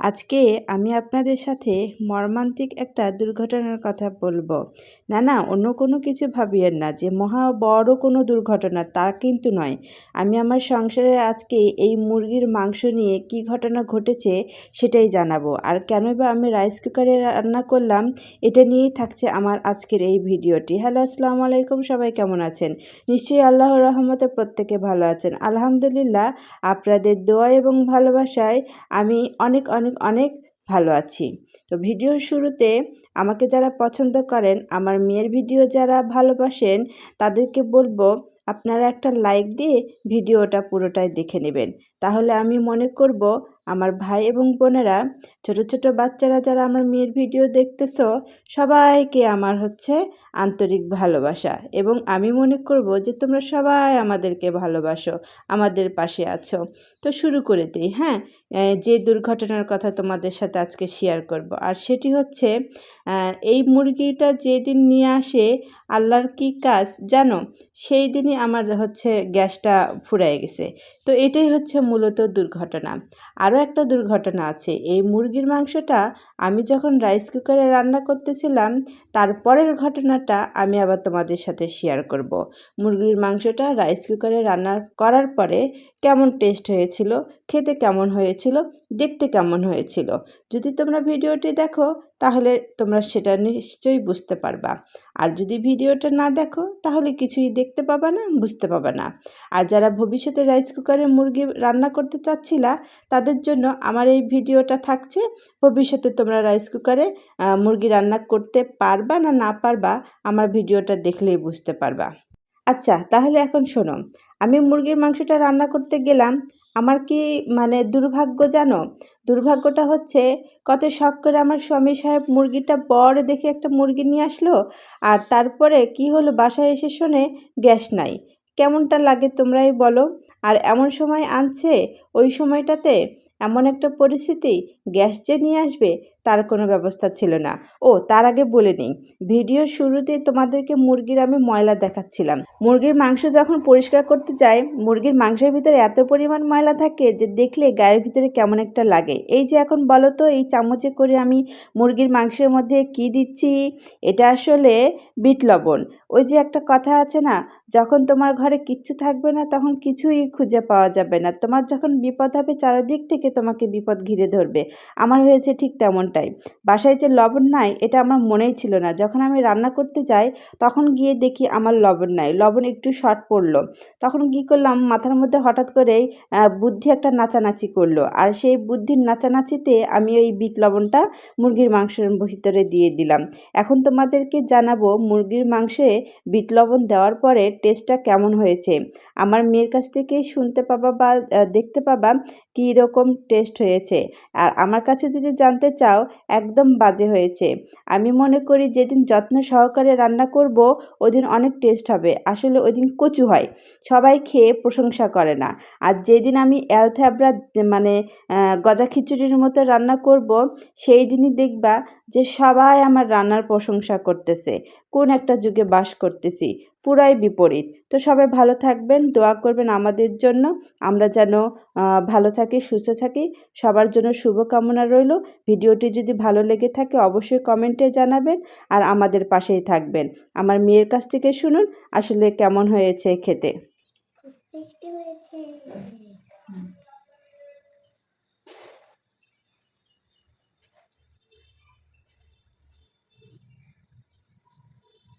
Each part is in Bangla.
আজকে আমি আপনাদের সাথে মর্মান্তিক একটা দুর্ঘটনার কথা বলব। না না, অন্য কোনো কিছু ভাবিয়েন না যে মহা বড় কোনো দুর্ঘটনা, তা কিন্তু নয়। আমি আমার সংসারে আজকে এই মুরগির মাংস নিয়ে কি ঘটনা ঘটেছে সেটাই জানাব। আর কেন বা আমি রাইস কুকারে রান্না করলাম, এটা নিয়েই থাকছে আমার আজকের এই ভিডিওটি। হ্যালো, আসসালামু আলাইকুম, সবাই কেমন আছেন? নিশ্চয়ই আল্লাহর রহমতে প্রত্যেকে ভালো আছেন। আলহামদুলিল্লাহ, আপনাদের দোয়া এবং ভালোবাসায় আমি অনেক অনেক অনেক অনেক ভালো আছি। তো ভিডিওর শুরুতে আমাকে যারা পছন্দ করেন, আমার মেয়ের ভিডিও যারা ভালোবাসেন, তাদেরকে বলব আপনারা একটা লাইক দিয়ে ভিডিওটা পুরোটাই দেখে নেবেন। তাহলে আমি মনে করব আমার ভাই এবং বোনেরা, ছোট ছোট বাচ্চারা যারা আমার মেয়ের ভিডিও দেখতেছ, সবাইকে আমার হচ্ছে আন্তরিক ভালোবাসা। এবং আমি মনে করব যে তোমরা সবাই আমাদেরকে ভালোবাসো, আমাদের পাশে আছো। তো শুরু করে দিই হ্যাঁ? যে দুর্ঘটনার কথা তোমাদের সাথে আজকে শেয়ার করব। আর সেটি হচ্ছে এই মুরগিটা যেদিন নিয়ে আসে আল্লাহর কি কাজ জানো? সেই দিনই আমার হচ্ছে গ্যাসটা ফুরাই গেছে। তো এটাই হচ্ছে মূলত দুর্ঘটনা। আরও একটা দুর্ঘটনা আছে। এই মুরগির মাংসটা আমি যখন রাইস কুকারে রান্না করতেছিলাম তারপরের ঘটনাটা আমি আবার তোমাদের সাথে শেয়ার করব। মুরগির মাংসটা রাইস কুকারে রান্না করার পরে কেমন টেস্ট হয়েছিল, খেতে কেমন হয়েছিল, দেখতে কেমন হয়েছিল? যদি তোমরা ভিডিওটি দেখো, তাহলে তোমরা সেটা নিশ্চয়ই বুঝতে পারবা। আর যদি ভিডিওটা না দেখো, তাহলে কিছুই দেখতে পাবা না, বুঝতে পাবা না। আর যারা ভবিষ্যতে রাইস কুকারে মুরগি রান্না করতে চাচ্ছিলা, তাদের জন্য আমার এই ভিডিওটা থাকছে। ভবিষ্যতে তোমরা রাইস কুকারে মুরগি রান্না করতে পারবা না না পারবা, আমার ভিডিওটা দেখলেই বুঝতে পারবা। আচ্ছা তাহলে এখন শোনো। আমি মুরগির মাংসটা রান্না করতে গেলাম। আমার কি মানে দুর্ভাগ্য জানো? দুর্ভাগ্যটা হচ্ছে কত শখ করে আমার স্বামী সাহেব মুরগিটা বড় দেখে একটা মুরগি নিয়ে আসলো আর তারপরে কি হলো বাসায় এসে শোনে গ্যাস নাই। কেমনটা লাগে তোমরাই বলো। আর এমন সময় আনছে, ওই সময়টাতে এমন একটা পরিস্থিতি, গ্যাস যে নিয়ে আসবে তার কোনো ব্যবস্থা ছিল না। ও, তার আগে বলে নিই। ভিডিওর শুরুতে তোমাদেরকে মুরগির আমি ময়লা দেখাচ্ছিলাম। মুরগির মাংস যখন পরিষ্কার করতে যাই মুরগির মাংসের ভিতরে এত পরিমাণ ময়লা থাকে যে দেখলে গায়ের ভিতরে কেমন একটা লাগে। এই যে এখন বলো তো, এই চামচে করে আমি মুরগির মাংসের মধ্যে কি দিচ্ছি? এটা আসলে বিট লবণ। ওই যে একটা কথা আছে না, যখন তোমার ঘরে কিচ্ছু থাকবে না, তখন কিছুই খুঁজে পাওয়া যাবে না। তোমার যখন বিপদ হবে, চারিদিক থেকে তোমাকে বিপদ ঘিরে ধরবে। আমার হয়েছে ঠিক তেমনটাই বাসায় যে লবণ নাই, এটা আমার মনেই ছিল না। যখন আমি রান্না করতে যাই, তখন গিয়ে দেখি আমার লবণ নাই। লবণ একটু শর্ট পড়ল। তখন কী করলাম, মাথার মধ্যে হঠাৎ করেই বুদ্ধি একটা নাচানাচি করল। আর সেই বুদ্ধির নাচানাচিতে আমি ওই বিট লবণটা মুরগির মাংসের ভিতরে দিয়ে দিলাম। এখন তোমাদেরকে জানাব, মুরগির মাংসে বিট লবণ দেওয়ার পরে টেস্টটা কেমন হয়েছে? আমার মেয়ের কাছ থেকে শুনতে পাবা বা দেখতে পাবা কী রকম টেস্ট হয়েছে। আর আমার কাছে যদি জানতে চাও একদম বাজে হয়েছে। আমি মনে করি যেদিন যত্ন সহকারে রান্না করব, ওদিন অনেক টেস্ট হবে। আসলে ওই দিন কচু হয়। সবাই খেয়ে প্রশংসা করে না। আর যেদিন আমি অ্যালথ্যাবরা মানে গজা খিচুড়ির মতো রান্না করব, সেই দিনই দেখবা যে সবাই আমার রান্নার প্রশংসা করতেছে। কোন একটা যুগে বাস করতেছি, পুরাই বিপরীত। তো সবাই ভালো থাকবেন, দোয়া করবেন আমাদের জন্য। আমরা যেন ভালো থাকি, সুস্থ থাকি। সবার জন্য শুভকামনা রইল। ভিডিওটি যদি ভালো লেগে থাকে অবশ্যই কমেন্টে জানাবেন আর আমাদের পাশেই থাকবেন। আমার মেয়ের কাছ থেকে শুনুন, আসলে কেমন হয়েছে খেতে?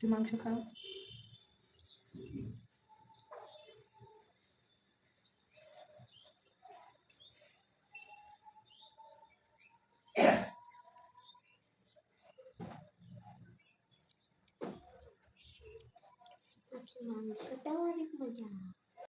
মাংস খাও মাংসটাও অনেক মজা